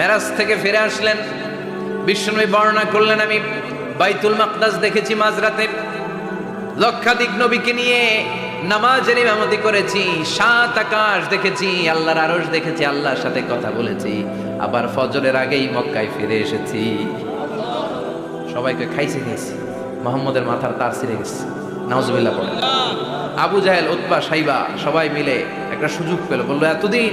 মেরাজ থেকে ফিরে আসলেন। বিষ্ণুনবী বর্ণনা করলেন, আমি বাইতুল মাকদাস দেখেছি মাঝরাতে। লক্ষাধিক নবীকে নিয়ে নামাজের ইমামতি করেছি, সাত আকাশ দেখেছি, আল্লাহর আরশ দেখেছি, আল্লাহর সাথে কথা বলেছি। আবার ফজরের আগেই মক্কায় ফিরে এসেছি। সবাইকে খাইছে খেয়েছি মোহাম্মদের মাথার তার ছিঁড়ে গেছে। নাউজুবিল্লাহ পড়ে আবু জাহেল উৎপা সাইবা, সবাই মিলে একটা সুযোগ পেল। বলল, এতদিন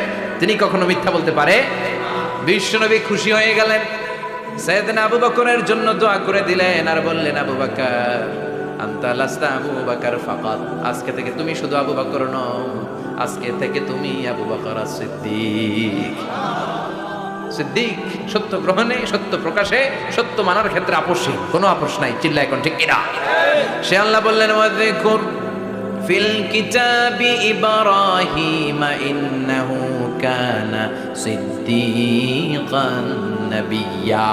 তিনি কখনো মিথ্যা বলতে পারে? বিশ্বনবী খুশি হয়ে গেলেন। সৈয়দিন আবু বকরের জন্য দোয়া করে দিলেন আর বললেন, আবু বকর, আন্তা আবু বকর ফাকাত আজকে থেকে তুমি শুধু আবু বকর নও, আজকে থেকে তুমি আবু বকর সিদ্দিক সিদ্দিক সত্য গ্রহণে, সত্য প্রকাশে, সত্য মানার ক্ষেত্রে আপোষী। কোনো আপোষ নাই চিল্লা এখন ঠিক কিনা? সে আল্লাহ বললেন ফিল কিতাবি ইব্রাহিম ইন্নাহু কানা সিদ্দিকান নাবিয়্যা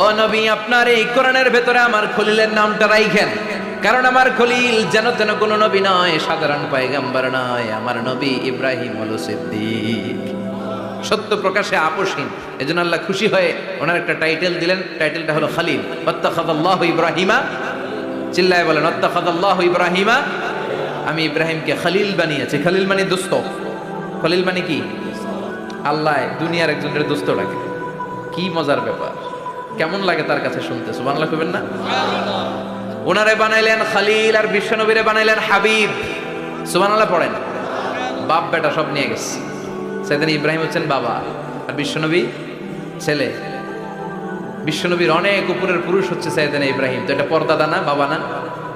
ও নবী, আপনার এই কোরআনের ভেতরে আমার খলিলের নামটা রাইখেন। কারণ আমার খলিল যেন তেন কোনো নবী নয়, সাধারণ পয়গাম্বার নয়, আমার নবী ইব্রাহিম হলো সিদ্দিক। সত্য প্রকাশে আপোষহীন, এজন্য আল্লাহ খুশি হয়ে ওনার একটা টাইটেল দিলেন, টাইটেলটা হলো খালিল। অত্তাখাদাল্লাহ ইব্রাহিমা, চিল্লায় বলেন অত্তাখাদাল্লাহ ইব্রাহিমা, আমি ইব্রাহিমকে খালিল বানিয়েছি। খালিল মানে দোস্ত। খালিল মানে কি? আল্লাহ দুনিয়ার একজনের দোস্ত ডাকে। কি মজার ব্যাপার। কেমন লাগে তার কাছে শুনতে? সুবহানাল্লাহ কইবেন না? ওনারে বানাইলেন খালিল আর বিশ্বনবীরে বানাইলেন হাবিব। সুবহানাল্লাহ পড়েন। বাপ বেটা সব নিয়ে গেছে। সেদিন ইব্রাহিম হচ্ছেন বাবা আর বিশ্বনবী ছেলে। বিশ্বনবীর অনেক উপরের পুরুষ হচ্ছে সাইদানা ইব্রাহিম। তো এটা পর্দাদা না বাবা না?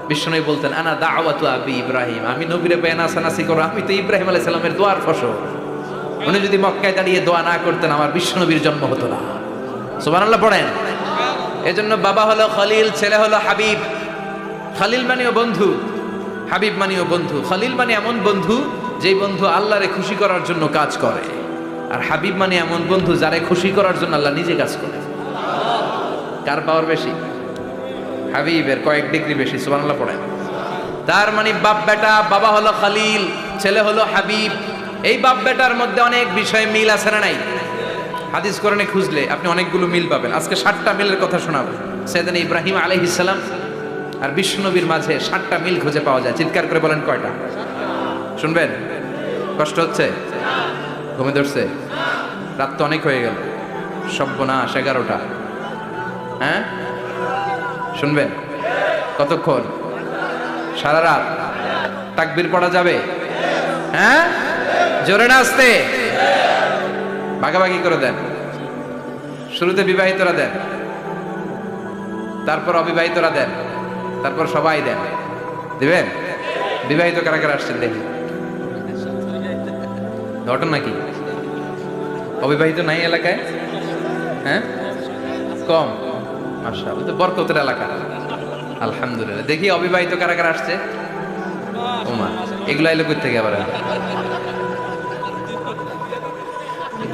বিশ্বনবী বলতেন, আনা দাওয়াতু আবি ইব্রাহিম। আমি নবীরে পেয়ে নাসানাসি করো, আমি তো ইব্রাহিম আলাইহিস সালামের দোয়ার ফসল। উনি যদি মক্কায় দাঁড়িয়ে দোয়া না করতেন, আমার বিশ্বনবীর জন্ম হতো না। সুবহানাল্লাহ, পড়েন। এজন্য বাবা হলো খলিল, ছেলে হলো হাবিব। খালিল মানেও বন্ধু, হাবিব মানেও বন্ধু। খালিল মানে এমন বন্ধু যেই বন্ধু আল্লাহরে খুশি করার জন্য কাজ করে। আর হাবিব মানে এমন বন্ধু যারে খুশি করার জন্য আল্লাহ নিজে কাজ করে। কার পাওয়ার বেশি? হাবিবের কয়েক ডিগ্রি বেশি, সুবহানাল্লাহ, পড়েন। তার মানে বাপ বেটা বাবা হলো খালিল, ছেলে হলো হাবিব। এই বাপ বেটার মধ্যে অনেক বিষয়ে মিল আছে না নাই? হাদিস কোরআনে খুঁজলে আপনি অনেকগুলো মিল পাবেন। আজকে ষাটটা মিলের কথা শোনাবো। সেদিন ইব্রাহিম আলাইহিসসালাম আর বিষ্ণুনবীর মাঝে ষাটটা মিল খুঁজে পাওয়া যায়। চিৎকার করে বলেন কয়টা? শুনবেন? কষ্ট হচ্ছে? ঘুমে ধরছে? রাত তো অনেক হয়ে গেল। সব্যনাশ এগারোটা। হ্যাঁ? শুনবেন? কতক্ষণ? সারা রাত? তাকবির পড়া যাবে? হ্যাঁ? জোরে না আসতে ভাগাভাগি করে দেন। শুরুতে বিবাহিতরা দেন। তারপর অবিবাহিতরা দেন। তারপর সবাই দেন। দিবেন? বিবাহিত কারা কারা আসছেন দেখি। ঘটনা কি অবিবাহিত নাই এলাকায়? হ্যাঁ? কম। মাসা তো বরকতের এলাকা। আলহামদুলিল্লাহ। দেখি অবিবাহিত কারা কারা আসছে? ওমা এগুলো কই থেকে আবার?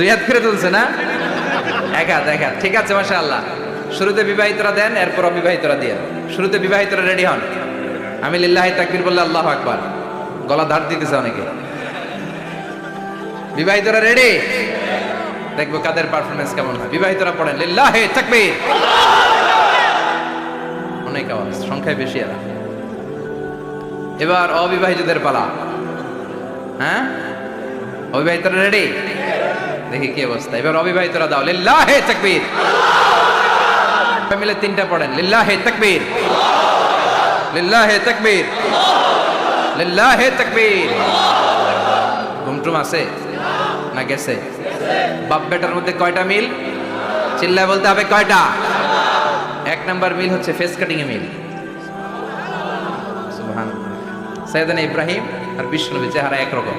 দুই হাত ফিরে তুলছে না? এক হাত এক হাত। ঠিক আছে মাসা আল্লাহ শুরুতে বিবাহিতরা দেন, এরপর অবিবাহিতরা দিয়ে শুরুতে বিবাহিতরা রেডি হন। আমি লিল্লাহি তাকবীর বললে আল্লাহ আকবার। গলা ধার দিতেছে অনেকে। বিবাহিতরা রেডি? দেখব কাদের পারফরমেন্স কেমন হয়। বিবাহিতরা পড়েন, লিল্লাহি তাকবীর। অনেক আওয়াজ, সংখ্যায় বেশি এরা। এবার অবিবাহিতদের পালা। হ্যাঁ? অবিবাহিতরা রেডি? দেখি কি অবস্থা। এবার অবিবাহিতরা দাও। লিল্লাহি তাকবীর। মিলে তিনটা পড়েন। লিল্লাহে তাকবীর। লিল্লাহে তাকবীর। লিল্লাহে তাকবীর। ঘুমটুম আছে? না গেছে? বাপ বেটার মধ্যে কয়টা মিল? চিল্লায় বলতে হবে কয়টা? এক নাম্বার মিল হচ্ছে ফেস কাটিং এ মিল। সৈয়দানা ইব্রাহিম আর বিষ্ণুনবী চেহারা একরকম।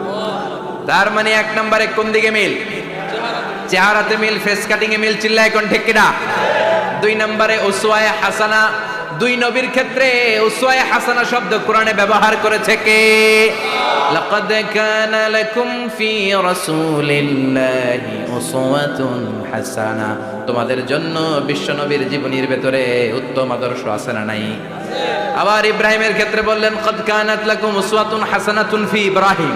তার মানে এক নম্বরে কোন দিকে মিল? চেহারাতে মিল ফেস কাটিং এ মিল চিল্লা এখন ঠিক কিনা? দুই নম্বরে উসওয়ায়ে হাসানা, দুই নবীর ক্ষেত্রে উসওয়ায়ে হাসানা শব্দ কোরআনে ব্যবহার করেছে কে? লাকাদ কানা লাকুম ফি রাসূলিল্লাহি উসওয়াতুন হাসানা। তোমাদের জন্য বিশ্ব নবীর জীবনীর ভেতরে উত্তম আদর্শ আছে না নাই? আবার ইব্রাহিমের ক্ষেত্রে বললেন কদ কানাত লাকুম উসওয়াতুন হাসানাতুন ফি ইব্রাহিম।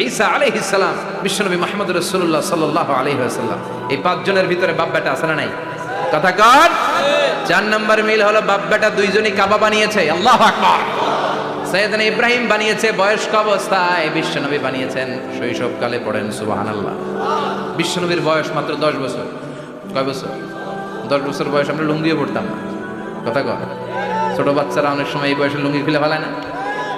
ঈসা আলাইহিস সালাম বিশ্বনবী মুহাম্মদ রাসূলুল্লাহ সাল্লাল্লাহু আলাইহি ওয়াসাল্লাম। এই পাঁচজনের ভিতরে বাপ বেটা আছে না নাই? কথা কর চার নাম্বার মিল হলো বাপ বেটা দুইজনই কাবা বানিয়েছে। আল্লাহু আকবার। সৈয়দনা ইব্রাহিম বানিয়েছে, বয়স্ক অবস্থায় বিশ্বনবী বানিয়েছেন। শৈশবকালে পড়েন, সুবহানাল্লাহ। বিশ্বনবীর বয়স মাত্র দশ বছর। কয় বছর? দশ বছর বয়স, আমরা লুঙ্গিও পড়তাম না। কথা কর ছোট বাচ্চারা অনেক সময় এই বয়সে লুঙ্গি খুলে ফেলায় না।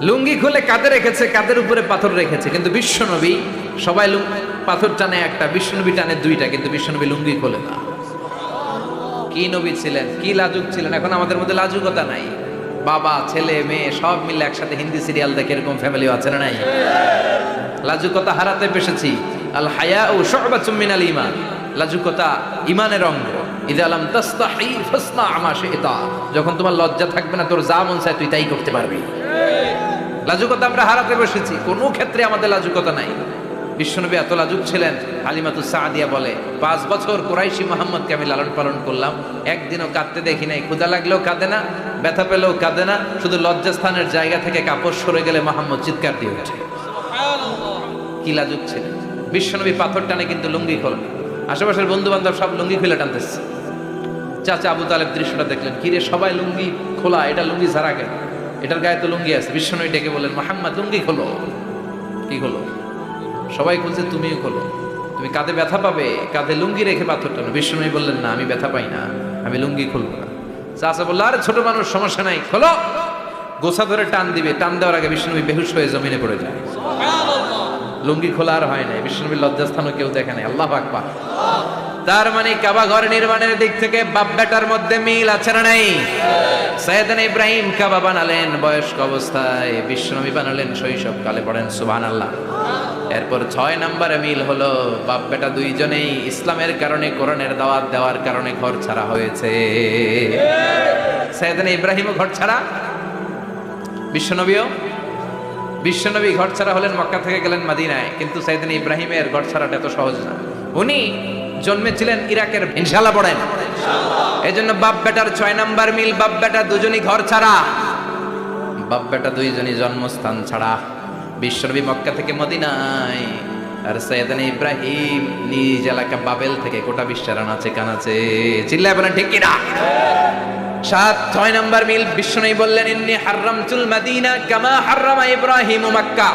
লুঙ্গি খুলে কাঁধে রেখেছে, কাঁধের উপরে পাথর রেখেছে। কিন্তু বিশ্বনবী সবাই পাথর টানে একটা, বিশ্বনবী টানে দুইটা, কিন্তু বিশ্বনবী লুঙ্গি খোলে না। কি নবী ছিলেন, কি লাজুক ছিলেন? এখন আমাদের মধ্যে লাজুকতা নাই। বাবা, ছেলে, মেয়ে, সব মিলে একসাথে হিন্দি সিরিয়াল দেখে এরকম ফ্যামিলিও আছে না নাই? লাজুকতা হারাতে পেশেছি আল হায়া ও শোবাতুম মিনাল ইমান লাজুকতা ইমানের অঙ্গ। ইদা আলাম তাস্তাহি ফাসনা আমা শিতা। যখন তোমার লজ্জা থাকবে না, তোর যা মন চায় তুই তাই করতে পারবি। লাজুকতা আমরা হারাতে বসেছি। কোনো ক্ষেত্রে আমাদের লাজুকতা নাই। বিশ্বনবী এত লাজুক ছিলেন হালিমাতু সাদিয়া বলে পাঁচ বছর কোরাইশি মোহাম্মদকে আমি লালন পালন করলাম। একদিনও কাঁদতে দেখি নাই ক্ষুদা লাগলেও কাঁদে না ব্যথা পেলেও কাঁদে না শুধু লজ্জাস্থানের জায়গা থেকে কাপড় সরে গেলে মোহাম্মদ চিৎকার দিয়ে ওঠে। কি লাজুক ছিলেন। বিশ্বনবী পাথর টানে কিন্তু লুঙ্গি খোলেন। আশেপাশের বন্ধু বান্ধব সব লুঙ্গি খুলে টানতেছে। চাচা আবু তালেব দৃশ্যটা দেখলেন। কিরে সবাই লুঙ্গি খোলা এটা লুঙ্গি ছাড়া কেন? এটার গায়ে তো লুঙ্গি আছে বিশ্বনবী ডেকে বললেন মোহাম্মদ লুঙ্গি খোলো। কি খোলো? সবাই খুঁজছে তুমিও খোলো। তুমি কাঁধে ব্যথা পাবে কাঁধে লুঙ্গি রেখে পাথর টানো। বিশ্বনবী বললেন না আমি ব্যথা পাই না আমি লুঙ্গি খুলবো না। চাচা বলল আরে ছোট মানুষ সমস্যা নাই খোলো। গোসা ধরে টান দিবে টান দেওয়ার আগে বিষ্ণুনবী বেহুশ হয়ে জমিনে পড়ে যায়। লুঙ্গি খোলা আর হয় নাই বিষ্ণুনবীর লজ্জাস্থানও কেউ দেখে নাই আল্লাহ আকবার। তার মানে কাবা ঘর নির্মাণের দিক থেকে বাপ বেটার মধ্যে মিল আছে না নাই? সৈয়দান ইব্রাহিম কাবা বানালেন বয়স্ক অবস্থায় বিশ্বনবী বানালেন শৈশব কালে পড়েন সুবহান আল্লাহ এরপর ছয় নম্বরে মিল হলো, বাপ বেটা দুইজনেই ইসলামের কারণে কোরআনের দাওয়াত দেওয়ার কারণে ঘর ছাড়া হয়েছে। সৈয়দান ইব্রাহিমও ঘর ছাড়া? বিশ্বনবীও? বিশ্বনবী ঘর ছাড়া হলেন মক্কা থেকে গেলেন মাদিনায়, কিন্তু সাইদিন ইব্রাহিমের ঘর ছাড়াটা এত সহজ না। উনি জন্মেছিলেন ইরাকের ইনশাল্লাহ পড়েন। এই জন্য বাপ বেটার ছয় নাম্বার মিল, বাপ বেটা দুজনই ঘর ছাড়া। বাপ বেটা দুইজনই জন্মস্থান ছাড়া। বিশ্বনবী মক্কা থেকে মদিনায়। আর সৈয়দান ইব্রাহিম নিজ এলাকা বাবেল থেকে গোটা বিশ্বের আনাচে কানাচে। চিল্লায় বলেন, ঠিক কিনা? সাত, ছয় নম্বর মিল বিষ্ণু বললেন, ইন্নি হারামতুল মাদিনা কামা হারামা ইব্রাহিম মক্কা।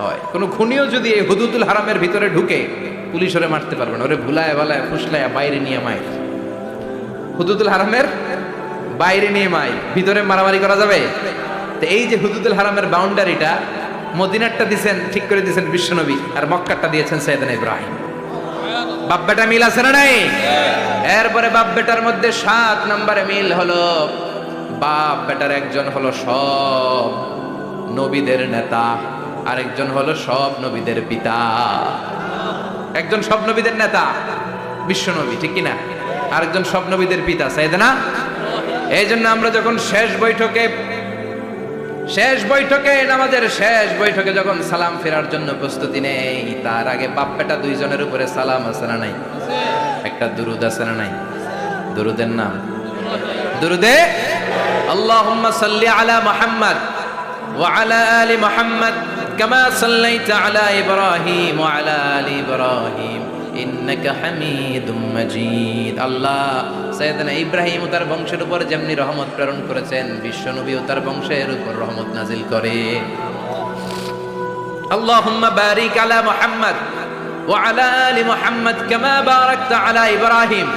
হয়। কোনো খুনিও যদি এই হুদুদুল হারামের ভিতরে ঢুকে পুলিশ ওরে মারতে পারবে না। ওরে ভুলায় ভালায় ফুসলায়, বাইরে নিয়ে মায় হুদুদুল হারামের বাইরে নিয়ে মাই ভিতরে মারামারি করা যাবে? তো এই যে হুদুদুল হারামের বাউন্ডারিটা, মদিনারটা দিছেন, ঠিক করে দিয়েছেন বিশ্বনবী, আর মক্কারটা দিয়েছেন সৈয়দান ইব্রাহিম। বাপ বেটা মিল আছে না নাই? এরপরে বাপ বেটার মধ্যে সাত নম্বরে মিল হলো, বাপ বেটার একজন হলো সব নবীদের নেতা। আরেকজন হলো সব নবীদের পিতা। একজন সব নবীদের নেতা, বিশ্ব নবী, ঠিক কিনা? আরেকজন সব নবীদের পিতা সাইদেনা এই জন্য আমরা যখন শেষ বৈঠকে শেষ বৈঠকে, নামাজের শেষ বৈঠকে যখন সালাম ফেরার জন্য প্রস্তুতি নেই, তার আগে বাপ বেটা দুইজনের উপরে সালাম আছে না নাই? একটা দুরুদ আছে না নাই? দুরুদের নাম? দুরুদে? আল্লাহ সাল্লি আলা মুহাম্মদ ওয়া আলা আলি মুহাম্মদ সাল্লাইতা আলা ইব্রাহিম ওয়া আলা আলি ইব্রাহিম ইন্নাকা হামিদুম মাজিদ আল্লাহ সৈয়দনা ইব্রাহিম ও তার বংশের উপর যেমনি রহমত প্রেরণ করেছেন, বিশ্বনবী ও তার বংশের উপর রহমত নাজিল করে। আল্লাহুম্মা বারিক আলা মুহাম্মদ ওয়া আলা আলি মুহাম্মদ কামা বারাকতা আলা ইব্রাহিম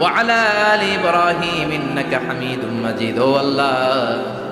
ওয়া আলা আলি ইব্রাহিম, ইন্নাকা হামিদুম মাজিদ। ও আল্লাহ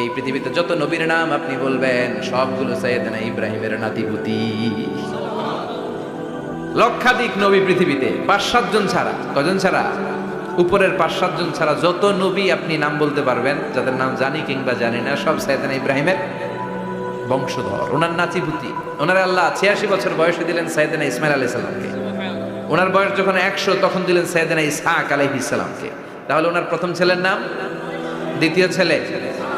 এই পৃথিবীতে যত নবীর নাম আপনি বলবেন, সবগুলো সৈয়দনা ইব্রাহিমের নাতিপুতি। লক্ষাধিক নবী পৃথিবীতে, পাঁচ সাতজন ছাড়া, কজন ছাড়া? উপরের পাঁচ সাতজন ছাড়া যত নবী আপনি নাম বলতে পারবেন, যাদের নাম জানি কিংবা জানি না, সব সাইদান ইব্রাহিমের বংশধর, ওনার নাচিপুতি ওনার আল্লাহ ছিয়াশি বছর বয়সে দিলেন সাইদানা ইসমাইল আলি সাল্লামকে ওনার বয়স যখন একশো, তখন দিলেন সাইদানা ইসহাক আলহি ইসলামকে তাহলে ওনার প্রথম ছেলের নাম? দ্বিতীয় ছেলে?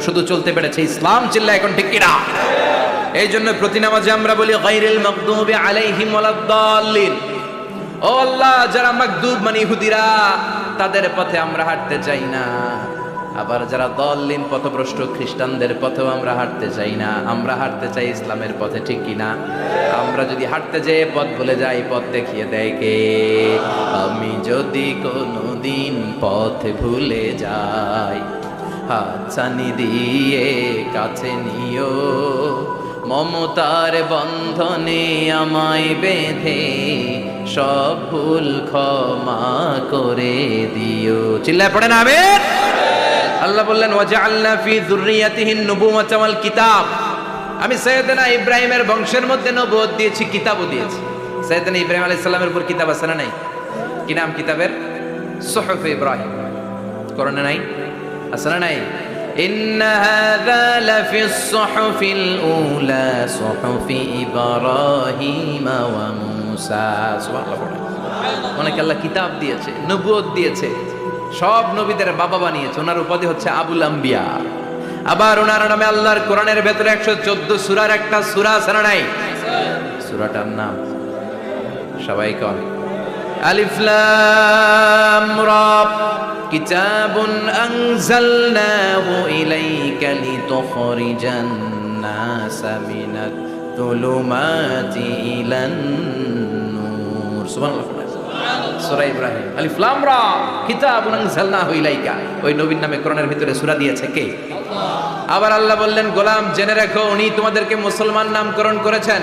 শুধু চলতে পেরেছে ইসলাম চিল্লা এখন ঠিক কিনা? এই জন্য প্রতি নামাজে আমরা বলি, গায়রিল মাগদুবি আলাইহিম ওয়ালাদ-দাল্লিন ও আল্লাহ, যারা মাকদুব মানে ইহুদিরা, তাদের পথে আমরা হাঁটতে চাই না। আবার যারা দললিন পথভ্রষ্ট খ্রিস্টানদের পথেও আমরা হাঁটতে চাই না। আমরা হাঁটতে চাই ইসলামের পথে ঠিক কিনা? আমরা যদি হাঁটতে যেয়ে পথ ভুলে যাই, পথ দেখিয়ে দেয় কে? আমি যদি কোনোদিন পথ ভুলে যাই হাতছানি দিয়ে কাছে নিও। মমতার বন্ধনে আমায় বেঁধে সব ভুল ক্ষমা করে দিও। চিল্লায় পড়েন আমের আল্লাহ বললেন, ওয়াজআলনা ফি যুররিয়াতিহিন নুবুওয়াতা ওয়াল কিতাব। আমি সৈয়দনা ইব্রাহিমের বংশের মধ্যে নবুয়ত দিয়েছি, কিতাবও দিয়েছি। সৈয়দনা ইব্রাহিম আলাইহিস সালামের উপর কিতাব আছে না নাই? কি নাম কিতাবের? সুহফ ইব্রাহিম। করণে নাই? আছে না নাই إن هذا لفي الصحف الأولى صحف إبراهيم وموسى سبحان الله অনেক আল্লাহ কিতাব দিয়েছে নবুয়ত দিয়েছে সব নবীদের বাবা বানিয়েছে ওনার উপাধি হচ্ছে আবুল আম্বিয়া আবার ওনার নামে আল্লাহর কোরআনের ভেতরে একশো চোদ্দ সুরার একটা সুরা আছে না নাই সুরাটার নাম সবাই কন আলিফ লাম রা কিতাবুন আনজালনাহু ইলাইকা লিতুখরিজান নাসা মিনাত তুলুমাতি ইলান নূর। সুবহানাল্লাহ সূরা ইব্রাহিম। আলিফ লাম রা কিতাবুন আনজালনাহু ইলাইকা। ওই নবীর নামে কোরআনের ভিতরে সূরা দিয়েছে কে? আবার আল্লাহ বললেন, গোলাম, জেনে রাখো, উনি তোমাদেরকে মুসলমান নামকরণ করেছেন।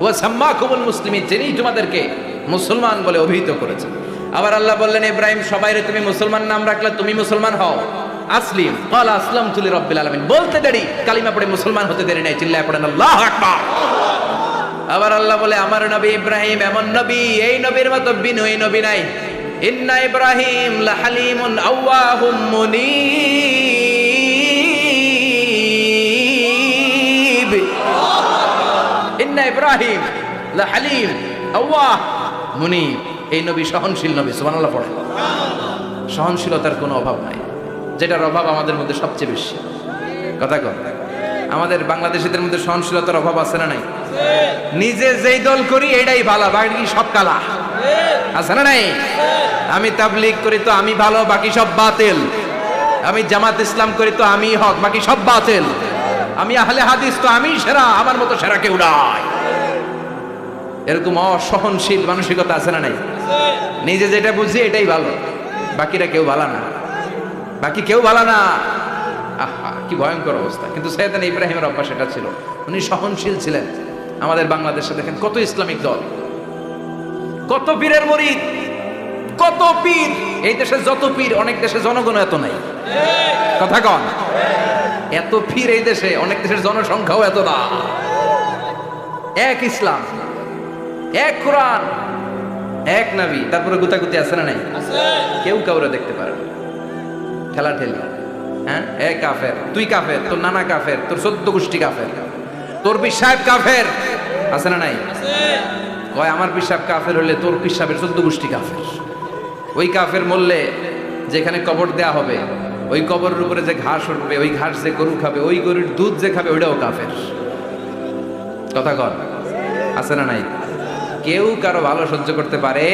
ওয়া সাম্মাকুমুল মুসলিমিন যিনি তোমাদেরকে মুসলমান বলে অভিহিত করেছেন। আবার আল্লাহ বললেন, ইব্রাহিম সবাইরে তুমি মুসলমান নাম রাখলে তুমি মুসলমান হও। আসলিম, ক্বালা আসলামতু লিরাব্বিল আলামিন। বলতে দেরি, কালিমা পড়ে মুসলমান হতে দেরি নাই, চিল্লায় পড়েন, আল্লাহু আকবার। আবার আল্লাহ বলে, আমার নবী ইব্রাহিম এমন নবী, এই নবীর মতো বিনয়ী নবী নাই। ইন্না ইব্রাহিম লাহালিমুন আওয়াহুম মুনীব। ইব্রাহিম লাহালিম আওয়াহ, মুনীব। এই নবী সহনশীল নবী, সুবহানাল্লাহ পড়ে সহনশীলতার কোনো অভাব নাই। যেটার অভাব আমাদের মধ্যে সবচেয়ে বেশি। কথা কর আমাদের বাংলাদেশিদের মধ্যে সহনশীলতার অভাব আছে না নাই? নিজে যেই দল করি, এটাই ভালো, বাকি সব কালা? আছে না নাই? আমি তাবলিগ করি তো আমি ভালো, বাকি সব বাতিল। আমি জামাত ইসলাম করি তো আমি হক, বাকি সব বাতিল। আমি আহলে হাদিস তো আমি সেরা, আমার মতো সেরা কেউ নাই। এরকম অসহনশীল মানসিকতা আছে না নাই? নিজে যেটা বুঝি এটাই ভালো। বাকিরা কেউ ভালো না। বাকি কেউ ভালো না। আহা, কি ভয়ঙ্কর অবস্থা। কিন্তু সৈয়দান ইব্রাহিমের অভ্যাস এটা ছিল। উনি সহনশীল ছিলেন। আমাদের বাংলাদেশে দেখেন কত ইসলামিক দল। কত পীরের মরিদ। কত পীর। এই দেশে যত পীর, অনেক দেশে জনগণ এত নাই। কথা কন। এত পীর এই দেশে, অনেক দেশের জনসংখ্যাও এত না। এক ইসলাম। এক কোরআন এক নাবি। তারপরে গুতাগুতি আছে না নাই? কেউ কাউরে দেখতে পারে না। ঠেলা ঠেলি। হ্যাঁ? এ কাফের তুই কাফের তোর নানা কাফের তোর সদ্য গোষ্ঠী কাফের। তোর বিশ্বাস কাফের। আছে না নাই? কয় আমার পিসাব কাফের হলে তোর পিসাবের সদ্য গোষ্ঠী কাফের। ওই কাফের মরলে যেখানে কবর দেয়া হবে ওই কবরের উপরে যে ঘাস উঠবে ওই ঘাস যে গরু খাবে ওই গরুর দুধ যে খাবে ওইটাও কাফের। কথা কর। আছে না নাই? কেউ কারও ভালো সহ্য করতে পারে?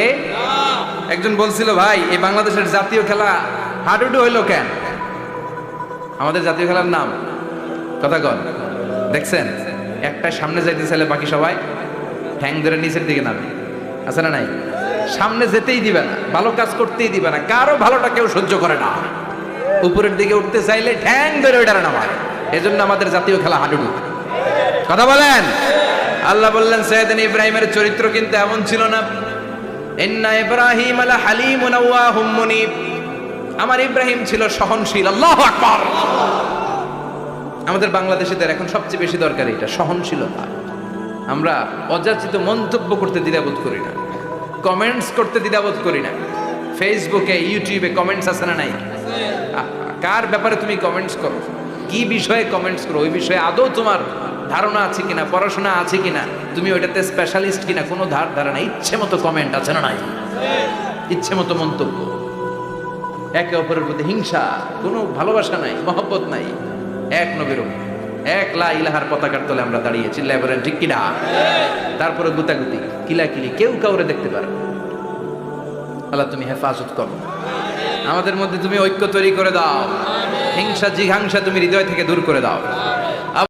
একজন বলছিল, ভাই, এই বাংলাদেশের জাতীয় খেলা হাডুডু হইল কেন? আমাদের জাতীয় খেলার নাম কথা কর দেখছেন? একটা সামনে যাইতে চাইলে বাকি সবাই ঠ্যাং ধরে নিচের দিকে নামে। আছে না নাই? সামনে যেতেই দিবে না, ভালো কাজ করতেই দিবে না, কারও ভালোটা কেউ সহ্য করে না। উপরের দিকে উঠতে চাইলে ঠ্যাং ধরে ওইটার নামায়। এজন্য আমাদের জাতীয় খেলা হাডুডু। কথা বলেন? আল্লাহ বললেন, সৈয়দিন ইব্রাহিমের চরিত্র কিন্তু এমন ছিল না। ইন্না ইব্রাহিম আলা আওয়াহুম মুনিব। আমার ইব্রাহিম ছিল সহনশীল, আল্লাহু আকবার। আমাদের বাংলাদেশিদের এখন সবচেয়ে বেশি দরকার এটা, সহনশীলতা। আমরা অযাচিত মন্তব্য করতে দ্বিধাবোধ করি না কমেন্টস করতে দ্বিধাবোধ করি না। ফেসবুকে ইউটিউবে কমেন্টস আছে না নাই? কার ব্যাপারে তুমি কমেন্টস করো? কি বিষয়ে কমেন্টস করো? ওই বিষয়ে আদৌ তোমার ধারণা আছে কিনা, পড়াশোনা আছে কিনা, তুমি ওইটাতে স্পেশালিস্ট কিনা, কোনো ধার, ধারণা ইচ্ছে মতো কমেন্ট আছে না নাই? ইচ্ছে মতো মন্তব্য। একে অপরের প্রতি হিংসা, কোনো ভালোবাসা নাই, মহব্বত নাই। এক নবীর এক লা ইলাহার পতাকার তলে আমরা দাঁড়িয়ে চিল্লাই বলেন, ঠিক কিনা? তারপরে গুতাগুতি, কিলাকিলি, কেউ কাউরে দেখতে পারে। আল্লাহ, তুমি হেফাজত করো। আমাদের মধ্যে তুমি ঐক্য তৈরি করে দাও। হিংসা জিঘাংসা তুমি হৃদয় থেকে দূর করে দাও।